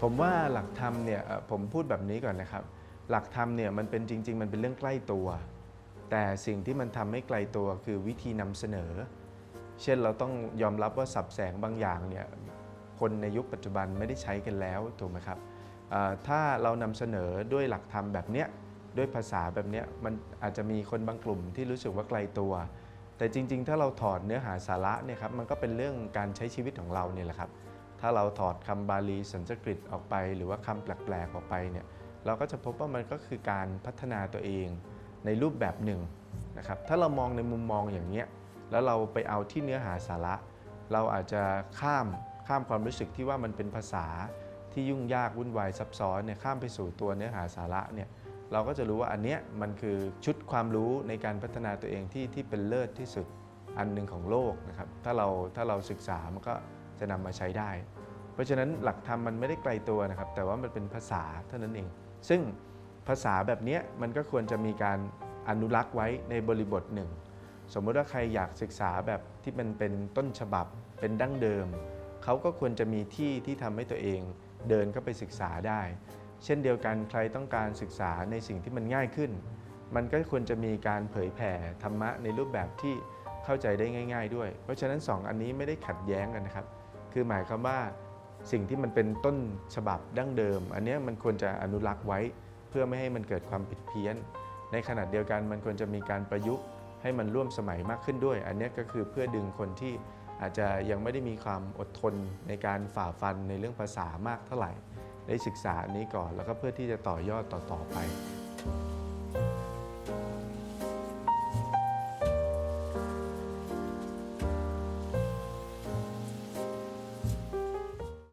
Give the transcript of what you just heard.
ผมว่าหลักธรรมเนี่ยผมพูดแบบนี้ก่อนนะครับ หลักธรรมเนี่ยมันเป็นจริง ๆ มันเป็นเรื่องใกล้ตัว แต่สิ่งที่มันทำให้ไกลตัวคือวิธีนำเสนอ เช่นเราต้องยอมรับว่าสับแสงบางอย่างเนี่ยคนในยุคปัจจุบันไม่ได้ใช้กันแล้วถูกไหมครับถ้าเรานำเสนอด้วยหลักธรรมแบบเนี้ยด้วยภาษาแบบเนี้ยมันอาจจะมีคนบางกลุ่มที่รู้สึกว่าไกลตัว แต่จริง ๆ ถ้าเราถอดเนื้อหาสาระเนี่ยครับมันก็เป็นเรื่องการใช้ชีวิตของเราเนี่ยแหละครับ ถ้าเราถอดคำบาลีสันสกฤตออกไป หรือว่าคำแปลกๆออกไปเนี่ยเราก็จะพบว่ามันก็คือการพัฒนาตัวเองในรูปแบบหนึ่งนะครับถ้าเรามองในมุมมองอย่างเนี้ยแล้วเราไปเอาที่เนื้อหาสาระ เราอาจจะข้ามข้ามความรู้สึกที่ว่ามันเป็นภาษาที่ยุ่งยากวุ่นวายซับซ้อนเนี่ยข้ามไปสู่ตัวเนื้อหาสาระเนี่ยเราก็จะรู้ว่าอันเนี้ยมันคือชุดความรู้ในการพัฒนาตัวเองที่ที่เป็นเลิศที่สุดอันหนึ่งของโลกนะครับถ้าเราถ้าเราศึกษามันก็ จะนำมาใช้ได้ เพราะฉะนั้นหลักธรรมมันไม่ได้ไกลตัวนะครับ แต่ว่ามันเป็นภาษาเท่านั้นเอง ซึ่งภาษาแบบนี้มันก็ควรจะมีการอนุรักษ์ไว้ในบริบทหนึ่ง สมมติว่าใครอยากศึกษาแบบที่มันเป็นต้นฉบับเป็นดั้งเดิม เขาก็ควรจะมีที่ที่ทำให้ตัวเองเดินเข้าไปศึกษาได้ เช่นเดียวกันใครต้องการศึกษาในสิ่งที่มันง่ายขึ้น มันก็ควรจะมีการเผยแผ่ธรรมะในรูปแบบที่เข้าใจได้ง่าย ๆ ด้วย เพราะฉะนั้นสองอันนี้ไม่ได้ขัดแย้งกันนะครับ คือหมายความว่าสิ่งที่มันเป็นต้นฉบับดั้งเดิม อันนี้มันควรจะอนุรักษ์ไว้เพื่อไม่ให้มันเกิดความผิดเพี้ยน ในขณะเดียวกันมันควรจะมีการประยุกต์ให้มันร่วมสมัยมากขึ้นด้วย อันนี้ก็คือเพื่อดึงคนที่อาจจะยังไม่ได้มีความอดทนในการฝ่าฟันในเรื่องภาษามากเท่าไหร่ ได้ศึกษาอันนี้ก่อน แล้วก็เพื่อที่จะต่อยอดต่อๆไป